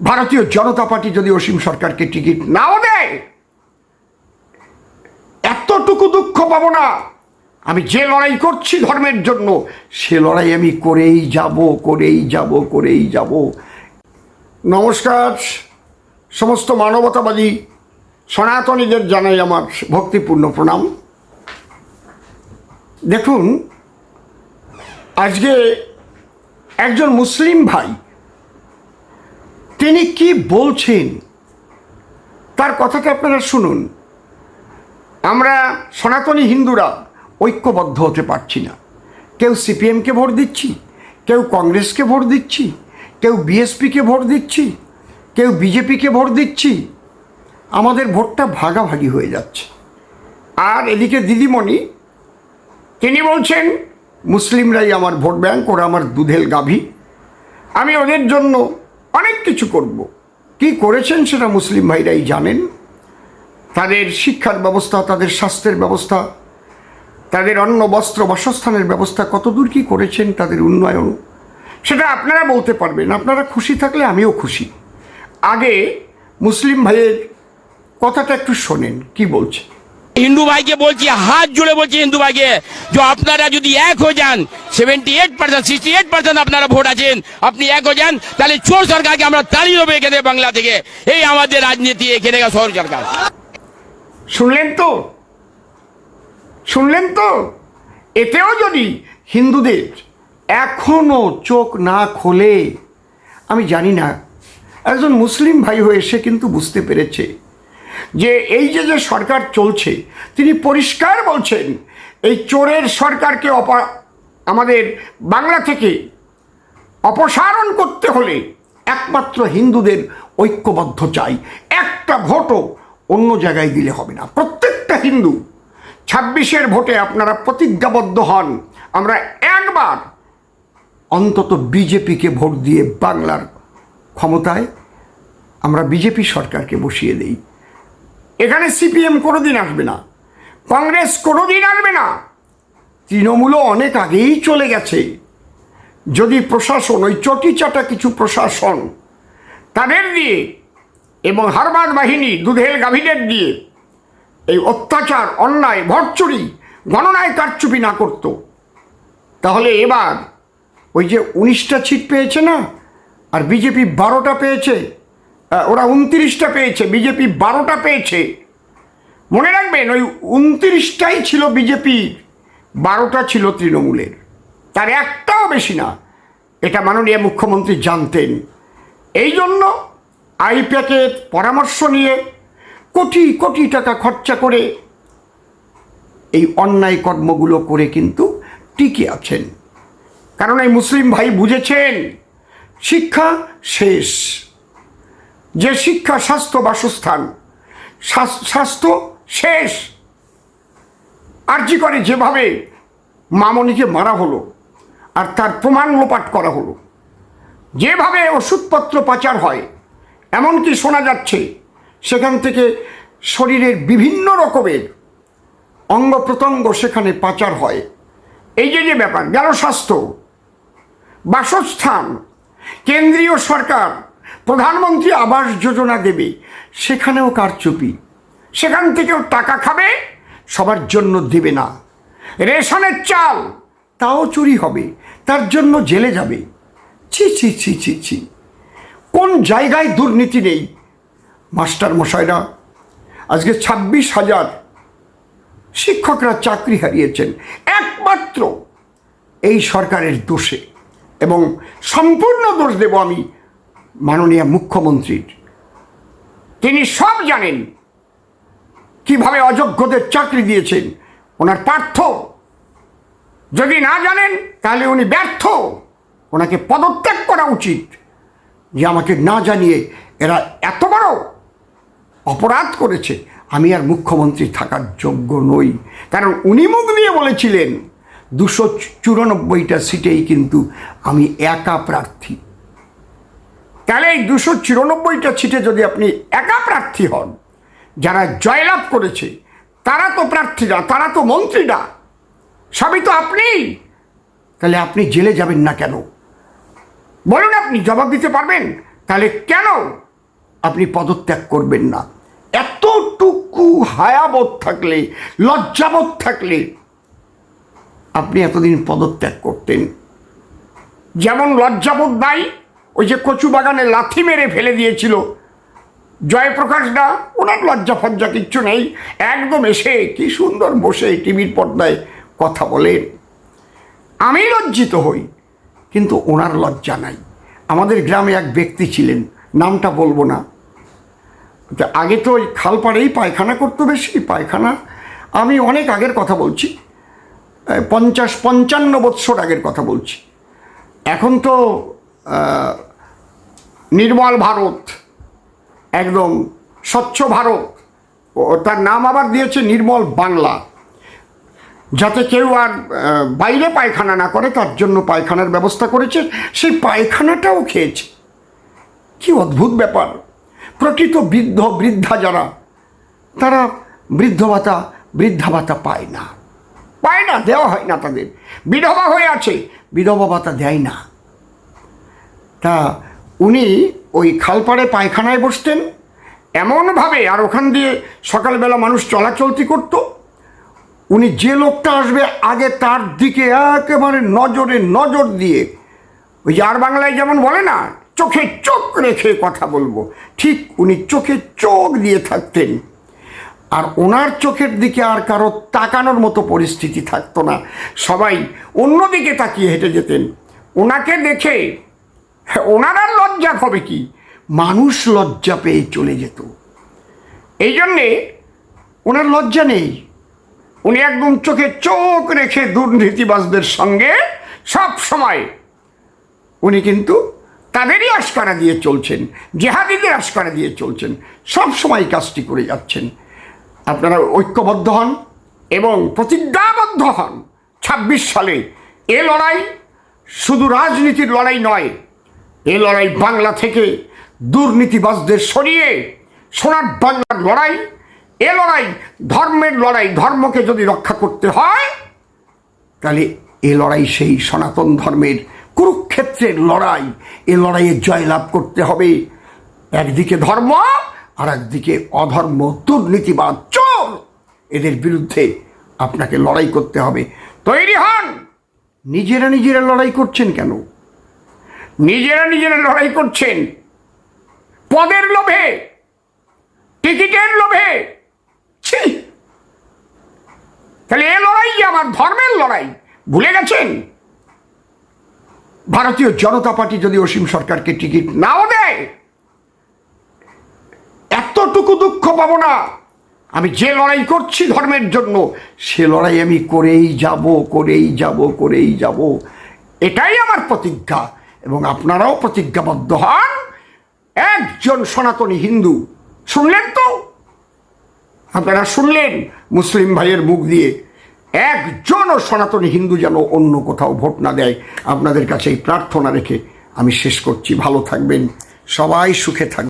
ভারতীয় জনতা পার্টি যদি অসীম সরকারকে টিকিট নাও দেয়, এতটুকু দুঃখ পাবো না। আমি যে লড়াই করছি ধর্মের জন্য, সে লড়াই আমি করেই যাব করেই যাব করেই যাব। নমস্কার, সমস্ত মানবতাবাদী সনাতনীদের জানাই আমার ভক্তিপূর্ণ প্রণাম। দেখুন, আজকে একজন মুসলিম ভাই তিনি কি বলছেন? তার কথাটা আপনারা শুনুন। আমরা সনাতনী হিন্দুরা ঐক্যবদ্ধ হতে পারছি না। কেউ সিপিএমকে ভোট দিচ্ছি, কেউ কংগ্রেসকে ভোট দিচ্ছি, কেউ বিএসপিকে ভোট দিচ্ছি, কেউ বিজেপিকে ভোট দিচ্ছি। আমাদের ভোটটা ভাগাভাগি হয়ে যাচ্ছে। আর এদিকে দিদিমণি, তিনি বলছেন, মুসলিমরাই আমার ভোট ব্যাংক, ওরা আমার দুধেল গাভী। আমি ওদের জন্য অনেক কিছু করব। কি করেছেন সেটা মুসলিম ভাইরাই জানেন। তাদের শিক্ষার ব্যবস্থা, তাদের স্বাস্থ্যের ব্যবস্থা, তাদের অন্ন, বস্ত্র, বাসস্থানের ব্যবস্থা কতদূর কি করেছেন তাদের উন্নয়ন, সেটা আপনারা বলতে পারবেন। আপনারা খুশি থাকলে আমিও খুশি। আগে মুসলিম ভাইয়ের কথাটা একটু শোনেন, কি বলছে হিন্দু ভাইকে বলছি, হাত জুড়ে বলছি হিন্দু ভাইকে, যে আপনারা যদি এক হয়ে যান seventy eight percent sixty eight percent আপনারা ভোট আছেন, আপনি এক হয়ে যান, তাহলে চোর সরকারকে আমরা তাড়িয়ে দেবো এখানে বাংলা থেকে। এই আমাদের রাজনীতি এখানে সর সরকার। শুনলেন তো? শুনলেন তো? এতেও যদি হিন্দুদের এখনও চোখ না খোলে, আমি জানি না, একজন মুসলিম ভাই হয়ে সে কিন্তু বুঝতে পেরেছে। যে এই যে যে সরকার চলছে, তিনি পরিষ্কার বলছেন, এই চোরের সরকারকে অপা, আমাদের বাংলা থেকে অপসারণ করতে হলে একমাত্র হিন্দুদের ঐক্যবদ্ধ চাই। একটা ভোটও অন্য জায়গায় দিলে হবে না। প্রত্যেকটা হিন্দু ছাব্বিশের ভোটে আপনারা প্রতিজ্ঞাবদ্ধ হন। আমরা একবার অন্তত বিজেপিকে ভোট দিয়ে বাংলার ক্ষমতায় আমরা বিজেপি সরকারকে বসিয়ে দেই। এখানে সিপিএম কোনো দিন আসবে না, কংগ্রেস কোনো দিন আসবে না। তৃণমূলও অনেক আগেই চলে গেছে। যদি প্রশাসন, ওই চটিচাটা কিছু প্রশাসন, তাদের দিয়ে এবং হারবাদ বাহিনী, দুধেল গাভীদের দিয়ে এই অত্যাচার, অন্যায়, ভরচুরি, গণনায় কারচুপি না করত, তাহলে এবার ওই যে উনিশটা সিট পেয়েছে না, আর বিজেপি বারোটা পেয়েছে ওরা উনত্রিশটা পেয়েছে, বিজেপি বারোটা পেয়েছে। মনে রাখবেন, ওই উনত্রিশটাই ছিল বিজেপি, বারোটা ছিল তৃণমূলের। তার একটাও বেশি না, এটা মাননীয় মুখ্যমন্ত্রী জানতেন। এই জন্য আইপ্যাকের পরামর্শ নিয়ে কোটি কোটি টাকা খরচা করে এই অন্যায় কর্মগুলো করে কিন্তু টিকে আছেন। কারণ এই মুসলিম ভাই বুঝেছেন, শিক্ষা শেষ। যে শিক্ষা, স্বাস্থ্য বাসস্থান স্বাস্থ্য শেষ। আর্জি করে যেভাবে মামনিকে মারা হলো আর তার প্রমাণ লোপাট করা হলো। যেভাবে ওষুধপত্র পাচার হয়, এমনকি শোনা যাচ্ছে সেখান থেকে শরীরের বিভিন্ন রকমের অঙ্গ প্রত্যঙ্গ সেখানে পাচার হয়। এই যে যে ব্যাপার, গেল স্বাস্থ্য, বাসস্থান, কেন্দ্রীয় সরকার প্রধানমন্ত্রী আবাস যোজনা দেবে, সেখানেও কারচুপি সেখান থেকেও টাকা খাবে, সবার জন্য দেবে না। রেশনের চাল, তাও চুরি হবে, তার জন্য জেলে যাবে। ছি ছি ছি ছি ছি। কোন জায়গায় দুর্নীতি নেই? মাস্টার মশাইরা, আজকে ছাব্বিশ হাজার শিক্ষকরা চাকরি হারিয়েছেন, একমাত্র এই সরকারের দোষে। এবং সম্পূর্ণ দোষ দেব আমি মাননীয় মুখ্যমন্ত্রীর। তিনি সব জানেন কীভাবে অযোগ্যদের চাকরি দিয়েছেন। ওনার পার্থ। যদি না জানেন, তাহলে উনি ব্যর্থ। ওনাকে পদত্যাগ করা উচিত। যে আমাকে না জানিয়ে এরা এত বড় অপরাধ করেছে, আমি আর মুখ্যমন্ত্রী থাকার যোগ্য নই। কারণ উনি মুখ দিয়ে বলেছিলেন, দুশো চুরানব্বইটা সিটেই কিন্তু আমি একা প্রার্থী। তাহলে এই দুশো চুরানব্বইটা সিটে যদি আপনি একা প্রার্থী হন, যারা জয়লাভ করেছে, তারা তো প্রার্থীরা, তারা তো মন্ত্রীরা, সবই তো আপনি। তাহলে আপনি জেলে যাবেন না কেন? বলুন আপনি, জবাব দিতে পারবেন? তাহলে কেন আপনি পদত্যাগ করবেন না? এতটুকু হায়াবোধ থাকলে, লজ্জাবোধ থাকলে আপনি এতদিন পদত্যাগ করতেন। যেমন লজ্জাবোধ নাই ওই যে কচু বাগানে লাথি মেরে ফেলে দিয়েছিল। জয়প্রকাশ দা ওনার লজ্জা ফজ্জা কিচ্ছু নেই। একদম এসে কি সুন্দর বসে টিভির পর্দায় কথা বলেন। আমি লজ্জিত হই, কিন্তু ওনার লজ্জা নাই। আমাদের গ্রামে এক ব্যক্তি ছিলেন, নামটা বলব না। আগে তো ওই খালপাড়েই পায়খানা করতো বেশি, পায়খানা। আমি অনেক আগের কথা বলছি। পঞ্চাশ পঞ্চান্ন বৎসর আগের কথা বলছি। এখন তো নির্মল ভারত, একদম স্বচ্ছ ভারত। তার নাম আবার দিয়েছে নির্মল বাংলা। যাতে কেউ আর বাইরে পায়খানা না করে, তার জন্য পায়খানার ব্যবস্থা করেছে। সেই পায়খানাটাও খেয়েছে। কি অদ্ভুত ব্যাপার। প্রকৃত বৃদ্ধ, বৃদ্ধা যারা, তারা বৃদ্ধ ভাতা, বৃদ্ধা ভাতা পায় না। পায় না, দেওয়া হয় না তাদের। বিধবা হয়ে আছে, বিধবা ভাতা দেয় না। তা উনি ওই খালপাড়ে পায়খানায় বসতেন। এমনভাবে আর ওখান দিয়ে সকালবেলা মানুষ চলাচলতি করত। উনি যে লোকটা আসবে আগে তার দিকে একেবারে নজরে নজর দিয়ে ওই যে আর বাংলায় যেমন বলে না, চোখে চোখ রেখে কথা বলব। ঠিক উনি চোখে চোখ দিয়ে থাকতেন। আর ওনার চোখের দিকে আর কারও তাকানোর মতো পরিস্থিতি থাকতো না। সবাই অন্যদিকে তাকিয়ে হেঁটে যেতেন। ওনাকে দেখে ওনার আর লজ্জা হবে কি? মানুষ লজ্জা পেয়ে চলে যেত। এই জন্যে ওনার লজ্জা নেই। উনি একদম চোখে চোখ রেখে দুর্নীতিবাজদের সঙ্গে সব সময় উনি কিন্তু তাদেরই আশকারা দিয়ে চলছেন, জেহাদিদের আশকারা দিয়ে চলছেন, সব সময় কাজটি করে যাচ্ছেন। আপনারা ঐক্যবদ্ধ হন এবং প্রতিজ্ঞাবদ্ধ হন। ছাব্বিশ সালে এ লড়াই শুধু রাজনীতির লড়াই নয় এ লড়াই বাংলা থেকে দুর্নীতিবাজদের সরিয়ে সোনার বাংলার লড়াই, এ লড়াই ধর্মের লড়াই, ধর্মকে যদি রক্ষা করতে হয়, তাহলে এ লড়াই সেই সনাতন ধর্মের কুরুক্ষেত্রের লড়াই। এ লড়াইয়ে জয়লাভ করতে হবে। একদিকে ধর্ম আর একদিকে অধর্ম, দুর্নীতিবাদ, চোর। এদের বিরুদ্ধে আপনাকে লড়াই করতে হবে। তৈরি হন! নিজেরা নিজেরা লড়াই করছেন কেন? নিজেরা নিজেরা লড়াই করছেন। পদের লোভে, টিকিটের লোভে। ছি। তাহলে এ লড়াই আমার ধর্মের লড়াই, ভুলে গেছেন? ভারতীয় জনতা পার্টি যদি অসীম সরকারকে টিকিট নাও দেয়, এতটুকু দুঃখ পাবো না। আমি যে লড়াই করছি ধর্মের জন্য, সে লড়াই আমি করেই যাব করেই যাব করেই যাব। এটাই আমার প্রতিজ্ঞা। এবং আপনারাও প্রতিজ্ঞাবদ্ধ হন। একজন সনাতনী হিন্দু, শুনলেন তো? আপনারা শুনলেন মুসলিম ভাইয়ের মুখ দিয়ে, একজনও সনাতনী হিন্দু যেন অন্য কোথাও ভোট না দেয়। আপনাদের কাছে এই প্রার্থনা রেখে আমি শেষ করছি। ভালো থাকবেন। সবাই সুখে থাকবেন।